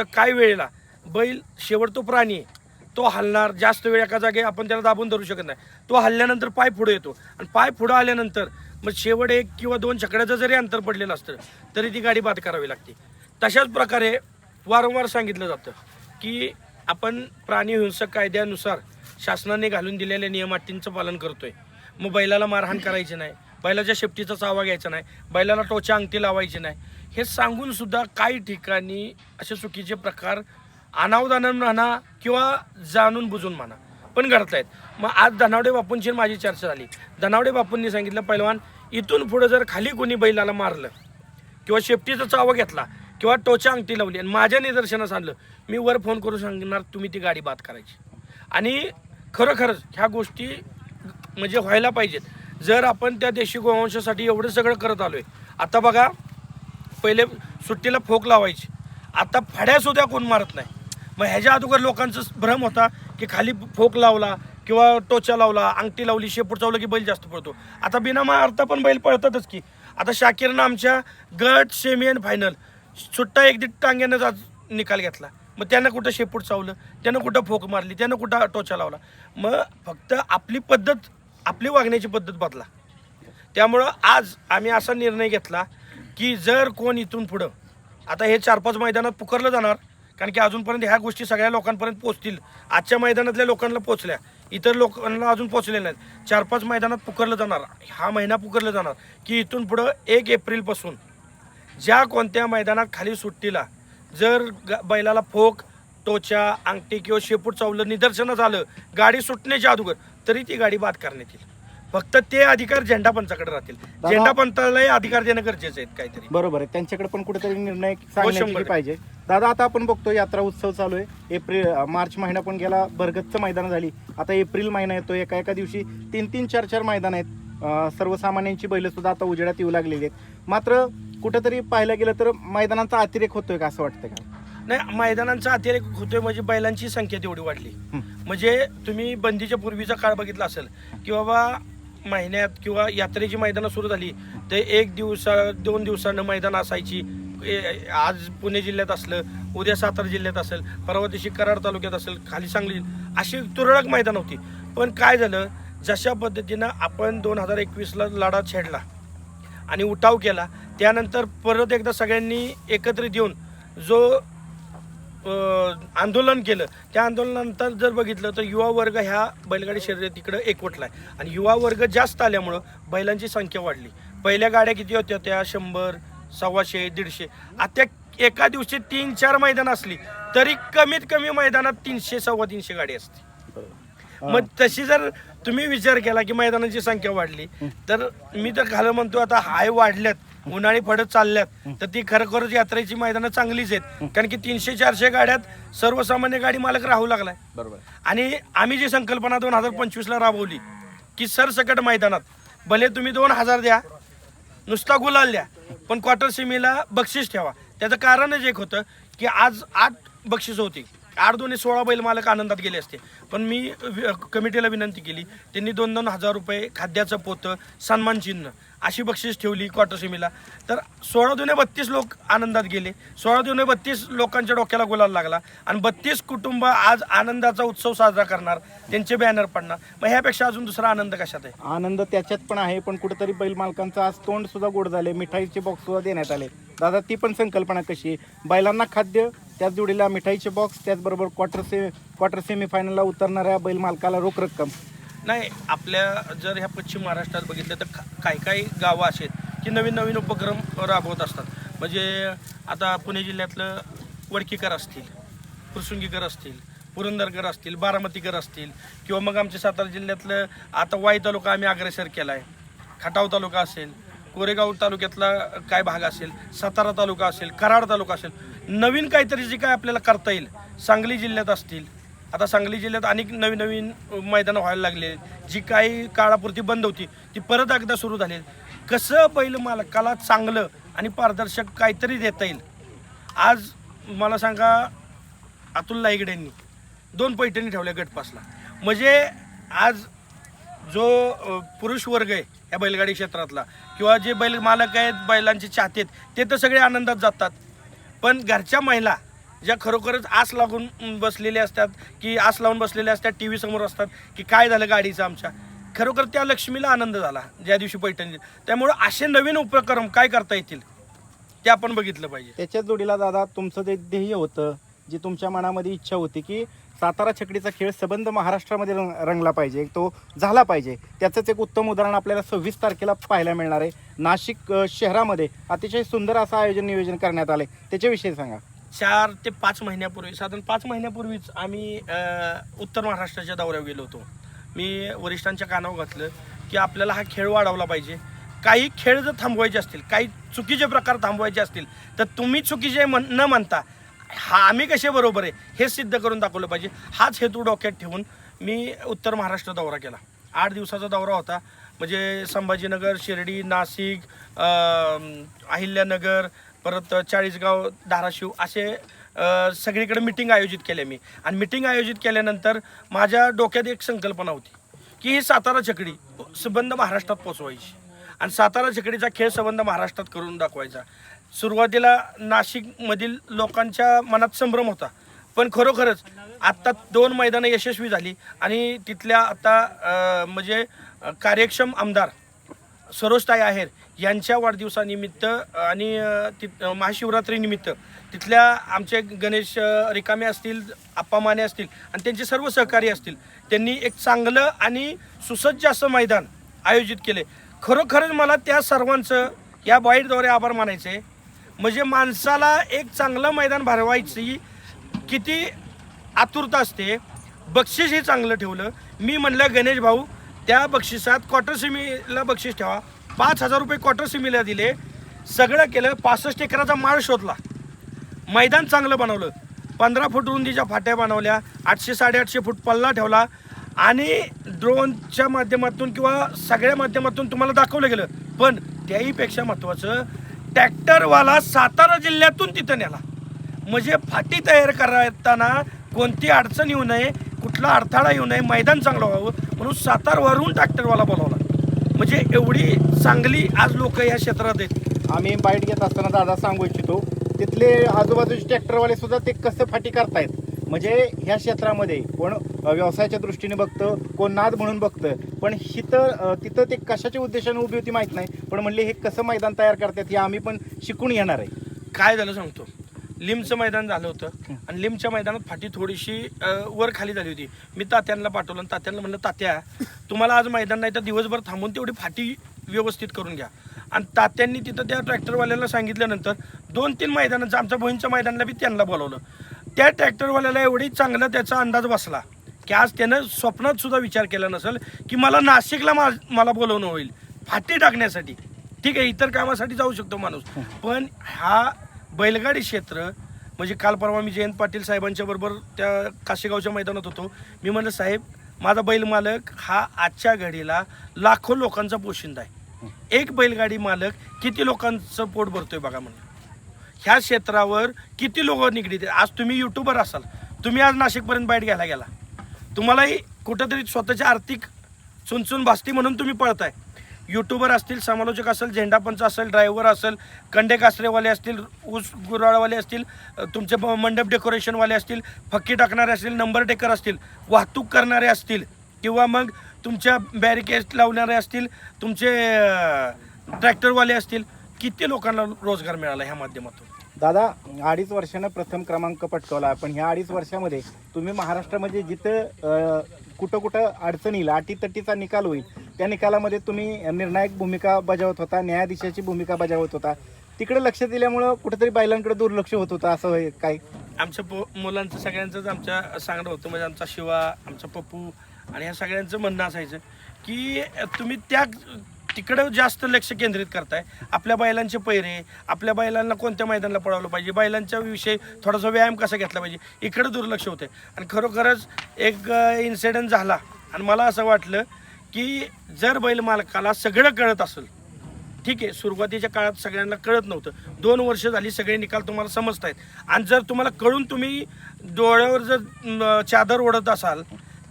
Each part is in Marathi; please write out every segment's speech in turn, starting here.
तर काही वेळेला? बैल शेवट तो प्राणी आहे. तो हलणार जास्त वेळ एका जागे आपण त्याला दाबून धरू शकत नाही. तो हल्ल्यानंतर पाय पुढे येतो. आणि पाय पुढं आल्यानंतर मग शेवट एक किंवा दोन छकड्याचं जरी अंतर पडलेलं असतं तरी ती गाडी बाद करावी लागते. तशाच प्रकारे वारंवार सांगितलं जातं की आपण प्राणी हिंसक कायद्यानुसार शासनाने घालून दिलेल्या नियम अटींचं पालन करतोय. मग बैलाला मारहाण करायची नाही. बैलाच्या शेपटीचा चावा घ्यायचा नाही बैलाला टोचा अंगठी लावायची नाही. हे सांगून सुद्धा काही ठिकाणी असे चुकीचे प्रकार अनावधानानं म्हणा किंवा जाणून बुजून म्हणा पण घडतायत. मग आज धनावडे बापूंची माझी चर्चा झाली. धनावडे बापूंनी सांगितलं पैलवान इथून पुढं जर खाली कोणी बैलाला मारलं किंवा शेपटीचा चावा घेतला किंवा टोच्या अंगठी लावली आणि माझ्या निदर्शनास आणलं मी वर फोन करून सांगणार तुम्ही ती गाडी बाद करायची. आणि खरोखरच ह्या गोष्टी म्हणजे व्हायला पाहिजेत. जर आपण त्या देशी गोवंशासाठी एवढं सगळं करत आलोय आता बघा पहिले सुट्टीला फोक लावायची. आता फड्या सुद्धा कोण मारत नाही. मग ह्याच्या अगोदर लोकांचा भ्रम होता की खाली फोक लावला किंवा टोचा लावला अंगठी लावली शेपूट चावलं की बैल जास्त पळतो. आता बिना मारता पण बैल पळतातच की. आता शाकिरनं आमच्या गट सेमी अँड फायनल सुट्टा एक दीड टांग्यानं आज निकाल घेतला. मग त्यानं कुठं शेपूट चावलं त्यानं कुठं फोक मारली त्यानं कुठं टोचा लावला. मग फक्त आपली पद्धत आपली वागण्याची पद्धत बदला. त्यामुळं आज आम्ही असा निर्णय घेतला की जर कोण इथून पुढं आता हे चार पाच मैदानात पुकारलं जाणार कारण की अजूनपर्यंत ह्या गोष्टी सगळ्या लोकांपर्यंत पोचतील आजच्या मैदानातल्या लोकांना पोचल्या इतर लोकांना अजून पोहोचले नाहीत. चार पाच मैदानात पुकारलं जाणार हा महिना पुकारलं जाणार की इथून पुढं एक एप्रिलपासून ज्या कोणत्या मैदानात खाली सुट्टीला जर ग- बैलाला फोक टोचा अंगठी किंवा शेपूट चावलं निदर्शनं झालं गाडी सुटण्याच्या अगोदर तरी ती गाडी बाद करण्यात येईल. फक्त ते अधिकार झेंडा पंचाकडे राहतील. झेंडा पंचालाही अधिकार देणं गरजेचं आहे काहीतरी. बरोबर आहे. त्यांच्याकडे पण कुठेतरी निर्णय सांगण्याची शंभर. पाहिजे. दादा आता आपण बघतो यात्रा उत्सव चालू आहे. एप्रिल मार्च महिना पण गेला भरगच्च मैदान झाली. आता एप्रिल महिना येतो एका एका दिवशी तीन तीन चार चार मैदान आहेत. अं, सर्वसामान्यांची बैल सुद्धा आता उजेडात येऊ लागलेली आहेत. मात्र कुठेतरी पाहायला गेलं तर मैदानाचा अतिरेक होतोय का असं वाटतं का? नाही मैदानांचा अतिरेक होतोय म्हणजे बैलांची संख्या तेवढी वाढली. म्हणजे तुम्ही बंदीच्या पूर्वीचा काळ बघितला असेल की बाबा महिन्यात किंवा यात्रेची मैदानं सुरू झाली तर एक दिवसा दोन दिवसानं मैदान असायची. आज पुणे जिल्ह्यात असलं उद्या सातारा जिल्ह्यात असेल परवा दिवशी कराड तालुक्यात असेल खाली सांगली अशी तुरळक मैदान होती. पण काय झालं जशा पद्धतीनं आपण दोन हजार एकवीसला लढा छेडला आणि उठाव केला त्यानंतर परत एकदा सगळ्यांनी एकत्रित येऊन जो आंदोलन केलं. त्या आंदोलनानंतर जर बघितलं तर युवा वर्ग ह्या बैलगाडी शर्यतीकडे एकवटलाय. आणि युवा वर्ग जास्त आल्यामुळं बैलांची संख्या वाढली. पहिल्या गाड्या किती होत्या? त्या शंभर सव्वाशे दीडशे. आता एका दिवशी तीन चार मैदान असली तरी कमीत कमी मैदानात तीनशे सव्वा तीनशे गाडी असते. मग तशी जर तुम्ही विचार केला की मैदानाची संख्या वाढली तर मी तर खरं म्हणतो आता हाय वाढल्यात. उन्हाळी फडत चालल्यात. तर ती खरोखरच यात्रेची मैदानं चांगलीच आहेत. कारण की तीनशे चारशे गाड्यात सर्वसामान्य गाडी मालक राहू लागलाय. बरोबर. आणि आम्ही जी संकल्पना दोन हजार पंचवीसला राबवली की सरसकट मैदानात भले तुम्ही दोन हजार द्या नुसता गुलाल द्या पण क्वार्टर सेमीला बक्षीस ठेवा. त्याचं कारणच एक होतं की आज आठ बक्षीस होती. आठ दोन्ही सोळा बैल मालक आनंदात गेले असते. पण मी कमिटीला विनंती केली त्यांनी दोन दोन हजार रुपये खाद्याचं पोतं सन्मान चिन्ह अशी बक्षीस ठेवली क्वार्टर सेमीला तर सोळा दोन्ही बत्तीस लोक आनंदात गेले. सोळा दोन्ही बत्तीस लोकांच्या डोक्याला गुलाल लागला. आणि बत्तीस कुटुंब आज आनंदाचा उत्सव साजरा करणार. त्यांचे बॅनर पडणार. मग ह्यापेक्षा अजून दुसरा आनंद कशात आहे? आनंद त्याच्यात पण आहे पण कुठेतरी बैल मालकांचं आज तोंड सुद्धा गोड झाले मिठाईचे बॉक्स सुद्धा देण्यात आले. दादा ती पण संकल्पना कशी आहे? बैलांना खाद्य त्याच जोडीला मिठाईचे बॉक्स त्याचबरोबर क्वार्टर से क्वार्टर सेमीफायनलला उतरणाऱ्या बैल मालकाला रोख रक्कम. नाही आपल्या जर ह्या पश्चिम महाराष्ट्रात बघितलं तर काही काही गावं असे आहेत की नवीन नवीन उपक्रम राबवत असतात. म्हणजे आता पुणे जिल्ह्यातलं वडकीकर असतील फुरसुंगीकर असतील पुरंदरकर असतील बारामतीकर असतील किंवा मग आमच्या सातारा जिल्ह्यातलं आता वाई तालुका आम्ही अग्रेसर केला आहे खटाव तालुका असेल कोरेगाव तालुक्यातला काय भाग असेल सातारा तालुका असेल कराड तालुका असेल नवीन काहीतरी जे काय आपल्याला करता येईल सांगली जिल्ह्यात असतील आता सांगली जिल्ह्यात अनेक नवीन नवीन मैदानं व्हायला लागले जी काही काळापुरती बंद होती ती परत एकदा सुरू झाली कसं बैल मालकाला चांगलं आणि पारदर्शक काहीतरी देता येईल? आज मला सांगा अतुल यांनी दोन पैठणी ठेवल्या गटपासला म्हणजे आज जो पुरुष वर्ग आहे या बैलगाडी क्षेत्रातला किंवा जे बैल मालक आहेत बैलांचे चाहते आहेत ते तर सगळे आनंदात जातात. पण घरच्या महिला ज्या खरोखरच आस लागून बसलेल्या असतात की आस लावून बसलेल्या असतात टी व्ही समोर असतात की काय झालं गाडीचं आमच्या? खरोखर त्या लक्ष्मीला आनंद झाला ज्या दिवशी पैठणी. त्यामुळं असे नवीन उपक्रम काय करता येतील ते आपण बघितलं पाहिजे. त्याच्याच जोडीला दादा तुमचं जे ध्येय होतं जी तुमच्या मनामध्ये इच्छा होती की सातारा छकडीचा खेळ सबंध महाराष्ट्रामध्ये रंग रंगला पाहिजे तो झाला पाहिजे. त्याचंच एक उत्तम उदाहरण आपल्याला सव्वीस तारखेला पाहायला मिळणार आहे. नाशिक शहरामध्ये अतिशय सुंदर असं आयोजन नियोजन करण्यात आलंय. त्याच्याविषयी सांगा. चार ते पाच महिन्यापूर्वी साधारण पाच महिन्यापूर्वीच आम्ही उत्तर महाराष्ट्राच्या दौऱ्यावर गेलो होतो. मी वरिष्ठांच्या कानावर घातलं की आपल्याला हा खेळ वाढवला पाहिजे. काही खेळ जर थांबवायचे असतील काही चुकीचे प्रकार थांबवायचे असतील तर तुम्ही चुकीचे म्हण न म्हणता हा आम्ही कसे बरोबर आहे हे सिद्ध करून दाखवलं पाहिजे. हाच हेतू डोक्यात ठेवून मी उत्तर महाराष्ट्र दौरा केला. आठ दिवसाचा दौरा होता. म्हणजे संभाजीनगर शिर्डी नाशिक अहिल्यानगर परत चाळीसगाव धाराशिव असे सगळीकडे मिटिंग आयोजित केले मी. आणि मिटिंग आयोजित केल्यानंतर माझ्या डोक्यात एक संकल्पना होती की ही सातारा चकडी सबंध महाराष्ट्रात पोचवायची आणि सातारा चकडीचा खेळ संबंध महाराष्ट्रात करून दाखवायचा. सुरुवातीला नाशिकमधील लोकांच्या मनात संभ्रम होता पण खरोखरच आत्ता दोन मैदानं यशस्वी झाली आणि तिथल्या आता म्हणजे कार्यक्षम आमदार सरोजताई आहेर यांच्या वाढदिवसानिमित्त आणि अ, महाशिवरात्रीनिमित्त तिथल्या आमचे गणेश रिकामे असतील आप्पा माने असतील आणि त्यांचे सर्व सहकारी असतील त्यांनी एक चांगलं आणि सुसज्ज असं मैदान आयोजित केले. खरोखरच मला त्या सर्वांचं या बाईटद्वारे आभार मानायचे. म्हणजे माणसाला एक चांगलं मैदान भरवायची किती आतुरता असते बक्षीस हे चांगलं ठेवलं. मी म्हणलं गणेश भाऊ त्या बक्षिसात क्वार्टर सेमीला बक्षीस ठेवा. पाच हजार रुपये क्वार्टर सिमीला दिले. सगळं केलं पासष्ट एकराचा माळ शोधला. मैदान चांगलं बनवलं. पंधरा फूट रुंदीच्या फाट्या बनवल्या आठशे साडेआठशे फूट पल्ला ठेवला आणि ड्रोनच्या माध्यमातून किंवा सगळ्या माध्यमातून तुम्हाला दाखवलं गेलं. पण त्याहीपेक्षा महत्त्वाचं ट्रॅक्टरवाला सातारा जिल्ह्यातून तिथं नेला. म्हणजे फाटी तयार करताना कोणती अडचण येऊ नये कुठला अडथळा येऊ नये मैदान चांगलं व्हावं म्हणून सातारवरून ट्रॅक्टरवाला बोलावला. म्हणजे एवढी चांगली आज लोक या क्षेत्रात आहेत. आम्ही बाईट घेत असताना दादा सांगू इच्छितो तिथले आजूबाजूचे ट्रॅक्टरवाले सुद्धा ते कसं फाटी करतायत? म्हणजे ह्या क्षेत्रामध्ये कोण व्यवसायाच्या दृष्टीने बघतं कोण नाद म्हणून बघतं पण हिथं तिथं ते कशाच्या उद्देशाने उभी होती माहीत नाही पण म्हणले हे कसं मैदान तयार करतात हे आम्ही पण शिकून येणार आहे. काय झालं सांगतो. लिमचं मैदान झालं होतं. आणि लिमच्या मैदानात फाटी थोडीशी वर खाली झाली होती. मी तात्यांना पाठवलं आणि तात्यांना म्हणलं तात्या तुम्हाला आज मैदान नाही तर दिवसभर थांबून तेवढी फाटी व्यवस्थित करून घ्या. आणि तात्यांनी तिथं त्या ट्रॅक्टरवाल्याला सांगितल्यानंतर दोन तीन मैदानाचं आमच्या बहिणीच्या मैदानाला बी त्यांना बोलावलं. त्या ट्रॅक्टरवाल्याला एवढी चांगला त्याचा अंदाज बसला की आज त्यानं स्वप्नात सुद्धा विचार केला नसेल की मला नाशिकला मा मला बोलवणं होईल. फाटी टाकण्यासाठी. ठीक आहे इतर कामासाठी जाऊ शकतो माणूस. पण हा बैलगाडी क्षेत्र म्हणजे काल परवा मी जयंत पाटील साहेबांच्या बरोबर त्या काशेगावच्या मैदानात होतो. मी म्हणलं साहेब माझा बैल मालक हा आजच्या घडीला लाखो लोकांचा पोशिंदा आहे. एक बैलगाडी मालक किती लोकांचं पोट भरतोय बघा म्हणलं ह्या क्षेत्रावर किती लोक निगडीत आहेत? आज तुम्ही युट्यूबर असाल. तुम्ही आज नाशिकपर्यंत बाईट घ्यायला गेला. तुम्हालाही कुठंतरी स्वतःची आर्थिक चुनचुन भासती म्हणून तुम्ही पळताय. युट्यूबर असतील समालोचक असेल झेंडापंच असेल ड्रायव्हर असेल कंडे कासरेवाले असतील ऊस गुराळवाले असतील तुमचे ब- मंडप डेकोरेशनवाले असतील फक्की टाकणारे असतील नंबर टेकर असतील वाहतूक करणारे असतील किंवा मग तुमच्या बॅरिकेड लावणारे असतील तुमचे ट्रॅक्टरवाले असतील किती लोकांना रोजगार मिळाला ह्या माध्यमातून? दादा अडीच वर्षानं प्रथम क्रमांक पटकावला पण ह्या अडीच वर्षामध्ये तुम्ही महाराष्ट्रामध्ये जिथं कुठं कुठं अडचण येईल अटीतटीचा निकाल होईल त्या निकालामध्ये तुम्ही निर्णायक भूमिका बजावत होता न्यायाधीशाची भूमिका बजावत होता. तिकडे लक्ष दिल्यामुळं कुठेतरी बायलांकडे दुर्लक्ष होत होतं असं होय काय? आमच्या मुलांचं सगळ्यांचंच आमच्या सांगणं होतं. म्हणजे आमचा शिवा आमचा पप्पू आणि ह्या सगळ्यांचं म्हणणं असायचं की तुम्ही त्या तिकडं जास्त लक्ष केंद्रित करताय. आपल्या बैलांचे पैरे आपल्या बैलांना कोणत्या मैदानाला पळवलं पाहिजे? बैलांच्या विषयी थोडासा व्यायाम कसा घेतला पाहिजे? इकडं दुर्लक्ष होते आणि खरोखरच एक इन्सिडेंट झाला. आणि मला असं वाटलं की जर बैल मालकाला सगळं कळत असेल ठीक आहे सुरुवातीच्या काळात सगळ्यांना कळत नव्हतं. दोन वर्ष झाली सगळे निकाल तुम्हाला समजत आहेत आणि जर तुम्हाला कळून तुम्ही डोळ्यावर जर चादर ओढत असाल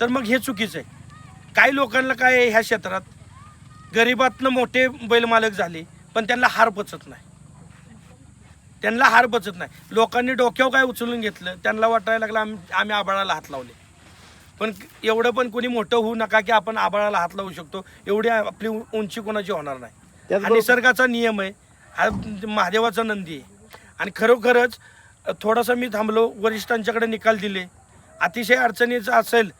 तर मग हे चुकीचं आहे. काही लोकांना काय आहे ह्या क्षेत्रात? गरिबातनं मोठे बैल मालक झाले पण त्यांना हार पचत नाही. त्यांना हार पचत नाही. लोकांनी डोक्यावर काय उचलून घेतलं? त्यांना वाटायला लागलं आम्ही आम्ही आबाळाला हात लावले. पण एवढं पण कोणी मोठं होऊ नका की आपण आबाळाला हात लावू शकतो. एवढी आपली उंची कोणाची होणार नाही. हा निसर्गाचा नियम आहे. हा महादेवाचा नंदी आहे. आणि खरोखरच थोडासा मी थांबलो वरिष्ठांच्याकडे निकाल दिले. अतिशय अडचणीचं असेल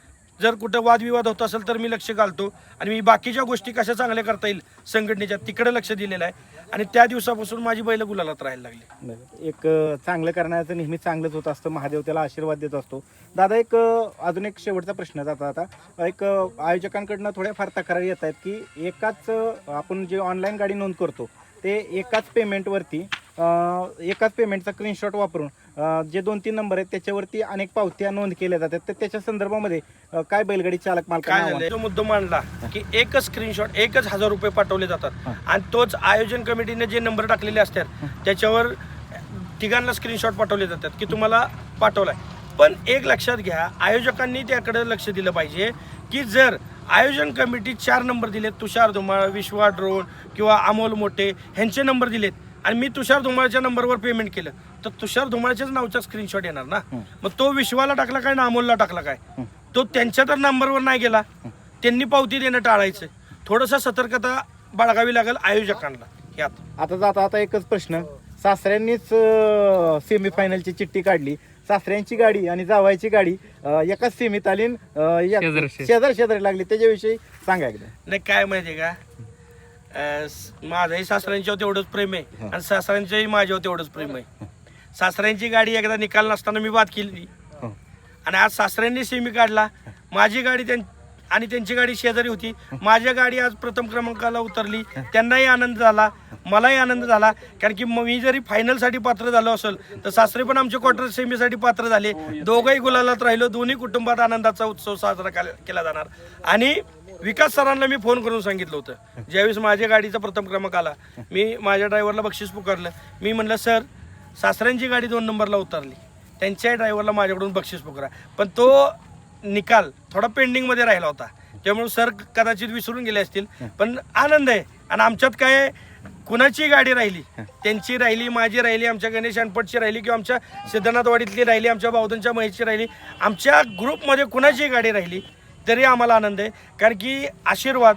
जर कुठं वादविवाद होत असेल तर मी लक्ष घालतो आणि मी बाकीच्या गोष्टी कशा चांगल्या करता येईल संघटनेच्या तिकडे लक्ष दिलेलं आहे. आणि त्या दिवसापासून माझी बैल गुलालात राहायला लागली. एक चांगलं करण्याचं नेहमी चांगलंच होत असतं. महादेव त्याला आशीर्वाद देत असतो. दादा एक अजून एक शेवटचा प्रश्न जाता आता. एक आयोजकांकडनं थोड्याफार तक्रारी येत आहेत की एकाच आपण जे ऑनलाईन गाडी नोंद करतो ते एकाच पेमेंटवरती एकाच पेमेंटचा स्क्रीनशॉट वापरून जे दोन तीन नंबर आहेत त्याच्यावरती अनेक पावत्या नोंद केल्या जातात. तर त्याच्या संदर्भामध्ये काय बैलगाडी चालक काय मालकांना तो मुद्दा मांडला की एकच स्क्रीनशॉट एकच हजार रुपये पाठवले जातात. आणि तोच आयोजन कमिटीने जे नंबर टाकलेले असतात त्याच्यावर तिघांना स्क्रीनशॉट पाठवले जातात की तुम्हाला पाठवलाय. पण एक लक्षात घ्या आयोजकांनी त्याकडे लक्ष दिलं पाहिजे की जर आयोजन कमिटी चार नंबर दिलेत तुषार धुमाळ विश्वा ड्रोन किंवा अमोल मोठे ह्यांचे नंबर दिलेत आणि मी तुषार धुमाळच्या नंबरवर पेमेंट केलं. तर तुषार धुमाळच्याच नावचा स्क्रीनशॉट येणार ना. मग तो विश्वाला टाकला काय ना अमोलला टाकला काय? हं. तो त्यांच्या तर नंबरवर नाही गेला. त्यांनी पावती देणं टाळायचं. थोडंसं सतर्कता बाळगावी लागेल आयोजकांना. यात आता. जाता आता एकच प्रश्न. सासऱ्यांनीच सेमीफायनलची चिठ्ठी काढली. सासऱ्यांची गाडी आणि जावायची गाडी एकाच सेमीत आली. शेजारी शेजारी लागली. त्याच्याविषयी सांगा एकदा. नाही काय माहितीये का? अं, स- माझ्याही सासऱ्यांच्यावर तेवढंच प्रेम आहे. हं. आणि सासऱ्यांच्याही माझ्यावर तेवढंच प्रेम आहे. सासऱ्यांची गाडी एकदा निकाल नसताना मी बाद केली. हं. आणि आज सासऱ्यांनी सेमी काढला. माझी गाडी त्यां आणि त्यांची गाडी शेजारी होती. माझ्या गाडी आज प्रथम क्रमांकाला उतरली. त्यांनाही आनंद झाला. मलाही आनंद झाला. कारण की मी जरी फायनलसाठी पात्र झालो असेल तर सासरे पण आमचे क्वार्टर सेमीसाठी पात्र झाले. दोघंही गुलालात राहिलो. दोन्ही कुटुंबात आनंदाचा उत्सव साजरा केला- केला जाणार. आणि विकास सरांना मी फोन करून सांगितलं होतं. ज्यावेळेस माझ्या गाडीचा प्रथम क्रमांक आला मी माझ्या ड्रायव्हरला बक्षीस पुकारलं. मी म्हणलं सर सासऱ्यांची गाडी दोन नंबरला उतरली. त्यांच्याही ड्रायव्हरला माझ्याकडून बक्षीस पुकारा. पण तो निकाल थोडा पेंडिंगमध्ये राहिला होता. त्यामुळे सर कदाचित विसरून गेले असतील. पण आनंद आहे. आणि आमच्यात काय कुणाची गाडी राहिली? त्यांची राहिली माझी राहिली आमच्या गणेश अनपटची राहिली किंवा आमच्या सिद्धनाथवाडीतली राहिली आमच्या बावधनच्या महेशची राहिली. आमच्या ग्रुपमध्ये कुणाची गाडी राहिली? तरी आम्हाला आनंद आहे. कारण की आशीर्वाद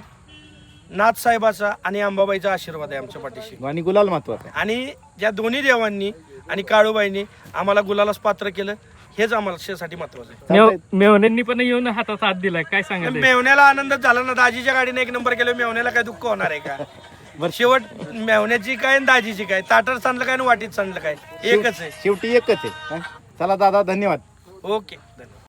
नाथसाहेबाचा आणि अंबाबाईचा आशीर्वाद आहे आमच्या पाठीशी. आणि गुलाल महत्त्वाचा आहे. आणि या दोन्ही देवांनी आणि काळूबाईंनी आम्हाला गुलालाच पात्र केलं हेच आम्हाला साठी महत्वाचं आहे. मेव-. मेवण्यांनी पण येऊन हातात हात दिलाय. काय सांगाल मेवण्याला आनंदच झाला ना दाजीच्या गाडीने एक नंबर केलं मेवण्याला काय दुःख होणार आहे का? बरं. शेवट मेवण्याची काय आणि दाजीची काय? ताटर सांडलं काय आणि वाटीत सांडलं काय? एकच आहे. शेवटी एकच आहे. हं? चला दादा धन्यवाद. ओके धन्यवाद.